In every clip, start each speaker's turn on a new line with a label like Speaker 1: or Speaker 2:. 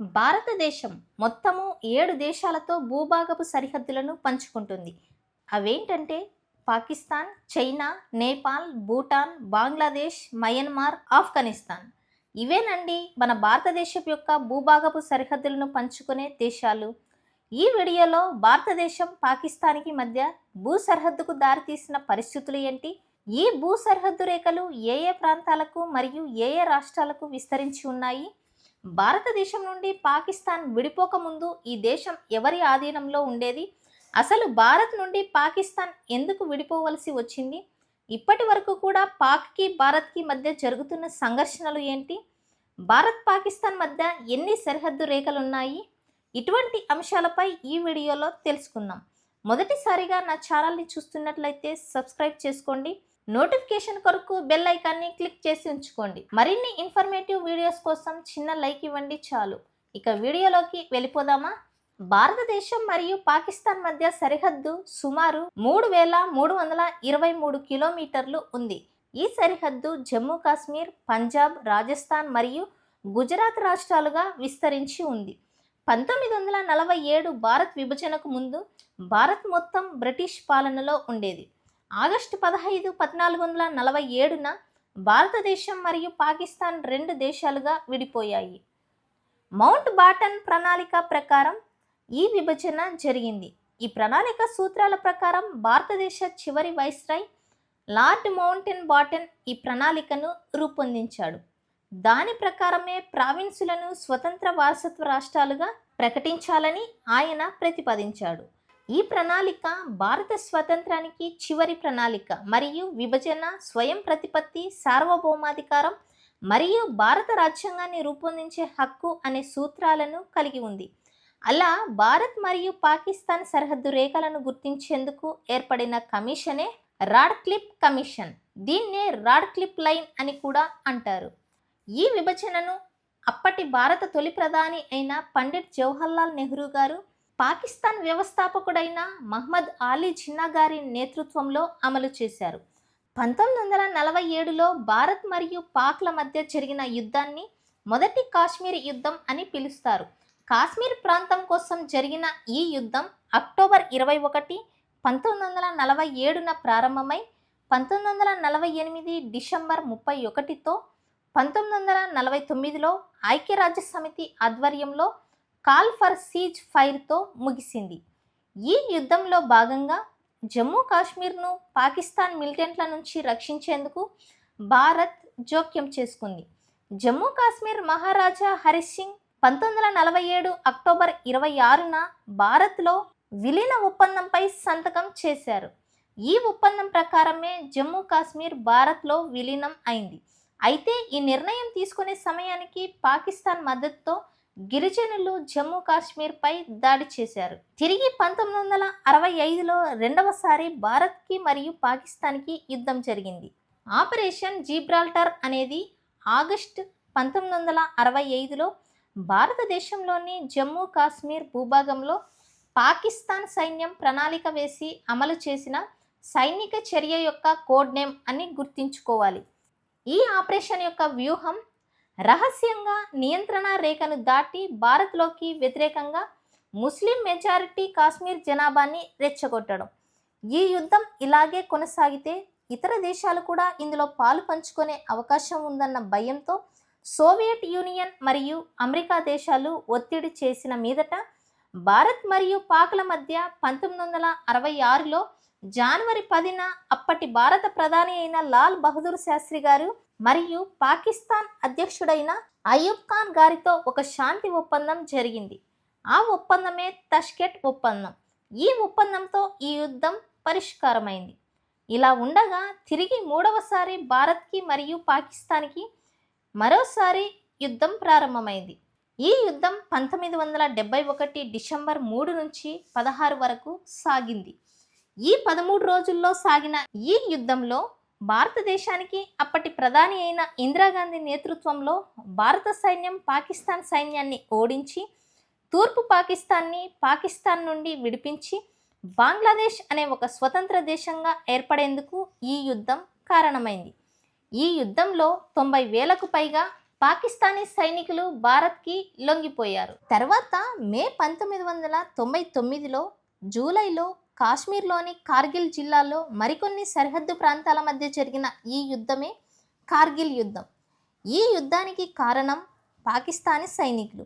Speaker 1: భారతదేశం మొత్తము ఏడు దేశాలతో భూభాగపు సరిహద్దులను పంచుకుంటుంది. అవేంటంటే పాకిస్తాన్ చైనా నేపాల్ భూటాన్ బంగ్లాదేశ్ మయన్మార్ ఆఫ్ఘనిస్తాన్. ఇవేనండి మన భారతదేశం యొక్క భూభాగపు సరిహద్దులను పంచుకునే దేశాలు. ఈ వీడియోలో భారతదేశం పాకిస్తాన్కి మధ్య భూ సరిహద్దుకు దారితీసిన పరిస్థితులు ఏంటి? ఈ భూ సరిహద్దు రేఖలు ఏ ఏ ప్రాంతాలకు మరియు ఏ ఏ రాష్ట్రాలకు విస్తరించి ఉన్నాయి? భారతదేశం నుండి పాకిస్తాన్ విడిపోకముందు ఈ దేశం ఎవరి ఆధీనంలో ఉండేది? అసలు భారత్ నుండి పాకిస్తాన్ ఎందుకు విడిపోవలసి వచ్చింది? ఇప్పటి వరకు కూడా పాక్కి భారత్కి మధ్య జరుగుతున్న సంఘర్షణలు ఏంటి? భారత్ పాకిస్తాన్ మధ్య ఎన్ని సరిహద్దు రేఖలు ఉన్నాయి ఇటువంటి అంశాలపై ఈ వీడియోలో తెలుసుకుందాం. మొదటిసారిగా నా ఛానల్ని చూస్తున్నట్లయితే సబ్స్క్రైబ్ చేసుకోండి. నోటిఫికేషన్ కొరకు బెల్ ఐకాన్ని క్లిక్ చేసి ఉంచుకోండి. మరిన్ని ఇన్ఫర్మేటివ్ వీడియోస్ కోసం చిన్న లైక్ ఇవ్వండి చాలు. ఇక వీడియోలోకి వెళ్ళిపోదామా? భారతదేశం మరియు పాకిస్తాన్ మధ్య సరిహద్దు సుమారు మూడు వేల మూడు వందల ఇరవై మూడు కిలోమీటర్లు ఉంది. ఈ సరిహద్దు జమ్మూ కాశ్మీర్ పంజాబ్ రాజస్థాన్ మరియు గుజరాత్ రాష్ట్రాలుగా విస్తరించి ఉంది. పంతొమ్మిది వందల నలభై ఏడు భారత్ విభజనకు ముందు భారత్ మొత్తం బ్రిటిష్ పాలనలో ఉండేది. ఆగస్టు పదహైదు పద్నాలుగు వందల నలభై ఏడున భారతదేశం మరియు పాకిస్తాన్ రెండు దేశాలుగా విడిపోయాయి. మౌంట్ బాటన్ ప్రణాళిక ప్రకారం ఈ విభజన జరిగింది. ఈ ప్రణాళిక సూత్రాల ప్రకారం భారతదేశ చివరి వైస్రాయ్ లార్డ్ మౌంటెన్ బాటన్ ఈ ప్రణాళికను రూపొందించాడు. దాని ప్రకారమే ప్రావిన్సులను స్వతంత్ర వారసత్వ రాష్ట్రాలుగా ప్రకటించాలని ఆయన ప్రతిపాదించాడు. ఈ ప్రణాళిక భారత స్వాతంత్రానికి చివరి ప్రణాళిక మరియు విభజన స్వయం ప్రతిపత్తి సార్వభౌమాధికారం మరియు భారత రాజ్యాంగాన్ని రూపొందించే హక్కు అనే సూత్రాలను కలిగి ఉంది. అలా భారత్ మరియు పాకిస్తాన్ సరిహద్దు రేఖలను గుర్తించేందుకు ఏర్పడిన కమిషనే రాడ్క్లిప్ కమిషన్. దీన్నే రాడ్క్లిప్ లైన్ అని కూడా అంటారు. ఈ విభజనను అప్పటి భారత తొలి ప్రధాని అయిన పండిట్ జవహర్లాల్ నెహ్రూ గారు పాకిస్తాన్ వ్యవస్థాపకుడైన మహ్మద్ ఆలీ జిన్నా గారి నేతృత్వంలో అమలు చేశారు. పంతొమ్మిది వందల నలభై ఏడులో భారత్ మరియు పాక్ల మధ్య జరిగిన యుద్ధాన్ని మొదటి కాశ్మీర్ యుద్ధం అని పిలుస్తారు. కాశ్మీర్ ప్రాంతం కోసం జరిగిన ఈ యుద్ధం అక్టోబర్ ఇరవై ఒకటి పంతొమ్మిది వందల నలభై ఏడున ప్రారంభమై పంతొమ్మిది వందల నలభై ఎనిమిది డిసెంబర్ ముప్పై ఒకటితో పంతొమ్మిది వందల నలభై తొమ్మిదిలో ఐక్యరాజ్య సమితి ఆధ్వర్యంలో కాల్ ఫర్ సీజ్ ఫైర్తో ముగిసింది. ఈ యుద్ధంలో భాగంగా జమ్మూ కాశ్మీర్ను పాకిస్తాన్ మిలిటెంట్ల నుంచి రక్షించేందుకు భారత్ జోక్యం చేసుకుంది. జమ్మూ కాశ్మీర్ మహారాజా హరి సింగ్ పంతొమ్మిది వందల నలభై ఏడు అక్టోబర్ ఇరవై ఆరున భారత్లో విలీన ఒప్పందంపై సంతకం చేశారు. ఈ ఒప్పందం ప్రకారమే జమ్మూ కాశ్మీర్ భారత్లో విలీనం అయింది. అయితే ఈ నిర్ణయం తీసుకునే సమయానికి పాకిస్తాన్ మద్దతుతో గిరిజనులు జమ్మూ కాశ్మీర్పై దాడి చేశారు. తిరిగి పంతొమ్మిది వందల అరవై ఐదులో రెండవసారి భారత్కి మరియు పాకిస్తాన్కి యుద్ధం జరిగింది. ఆపరేషన్ జీబ్రాల్టర్ అనేది ఆగస్టు పంతొమ్మిది వందల అరవై ఐదులో భారతదేశంలోని జమ్మూ కాశ్మీర్ భూభాగంలో పాకిస్తాన్ సైన్యం ప్రణాళిక వేసి అమలు చేసిన సైనిక చర్య యొక్క కోడ్ నేమ్ అని గుర్తుంచుకోవాలి. ఈ ఆపరేషన్ యొక్క వ్యూహం రహస్యంగా నియంత్రణ రేఖను దాటి భారత్లోకి వ్యతిరేకంగా ముస్లిం మెజారిటీ కాశ్మీర్ జనాభాని రెచ్చగొట్టడం. ఈ యుద్ధం ఇలాగే కొనసాగితే ఇతర దేశాలు కూడా ఇందులో పాలు పంచుకునే అవకాశం ఉందన్న భయంతో సోవియట్ యూనియన్ మరియు అమెరికా దేశాలు ఒత్తిడి చేసిన మీదట భారత్ మరియు పాక్ల మధ్య పంతొమ్మిది వందల అరవై ఆరులో జనవరి పదిన అప్పటి భారత ప్రధాని అయిన లాల్ బహదూర్ శాస్త్రి గారు మరియు పాకిస్తాన్ అధ్యక్షుడైన అయూబ్ ఖాన్ గారితో ఒక శాంతి ఒప్పందం జరిగింది. ఆ ఒప్పందమే తష్కెట్ ఒప్పందం. ఈ ఒప్పందంతో ఈ యుద్ధం పరిష్కారమైంది. ఇలా ఉండగా తిరిగి మూడవసారి భారత్కి మరియు పాకిస్తాన్కి మరోసారి యుద్ధం ప్రారంభమైంది. ఈ యుద్ధం పంతొమ్మిది వందల డెబ్బై ఒకటి డిసెంబర్ మూడు నుంచి పదహారు వరకు సాగింది. ఈ పదమూడు రోజుల్లో సాగిన ఈ యుద్ధంలో భారతదేశానికి అప్పటి ప్రధాని అయిన ఇందిరాగాంధీ నేతృత్వంలో భారత సైన్యం పాకిస్తాన్ సైన్యాన్ని ఓడించి తూర్పు పాకిస్తాన్ని పాకిస్తాన్ నుండి విడిపించి బంగ్లాదేశ్ అనే ఒక స్వతంత్ర దేశంగా ఏర్పడేందుకు ఈ యుద్ధం కారణమైంది. ఈ యుద్ధంలో తొంభై వేలకు పైగా పాకిస్తానీ సైనికులు భారత్కి లొంగిపోయారు. తర్వాత మే పంతొమ్మిది వందల తొంభై తొమ్మిదిలో జూలైలో కాశ్మీర్లోని కార్గిల్ జిల్లాలో మరికొన్ని సరిహద్దు ప్రాంతాల మధ్య జరిగిన ఈ యుద్ధమే కార్గిల్ యుద్ధం. ఈ యుద్ధానికి కారణం పాకిస్తానీ సైనికులు.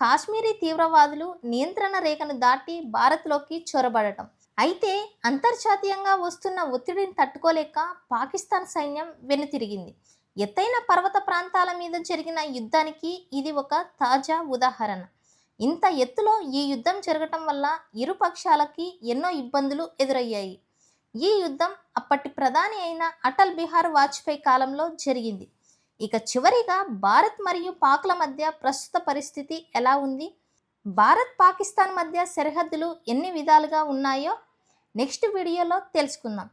Speaker 1: కాశ్మీరీ తీవ్రవాదులు నియంత్రణ రేఖను దాటి భారత్లోకి చొరబడటం. అయితే అంతర్జాతీయంగా వస్తున్న ఒత్తిడిని తట్టుకోలేక పాకిస్తాన్ సైన్యం వెనుతిరిగింది. ఎత్తైన పర్వత ప్రాంతాల మీద జరిగిన యుద్ధానికి ఇది ఒక తాజా ఉదాహరణ. ఇంత ఎత్తులో ఈ యుద్ధం జరగటం వల్ల ఇరు పక్షాలకి ఎన్నో ఇబ్బందులు ఎదురయ్యాయి. ఈ యుద్ధం అప్పటి ప్రధాని అయిన అటల్ బిహార్ వాజ్పేయి కాలంలో జరిగింది. ఇక చివరిగా భారత్ మరియు పాక్ల మధ్య ప్రస్తుత పరిస్థితి ఎలా ఉంది? భారత్ పాకిస్తాన్ మధ్య సరిహద్దులు ఎన్ని విధాలుగా ఉన్నాయో నెక్స్ట్ వీడియోలో తెలుసుకుందాం.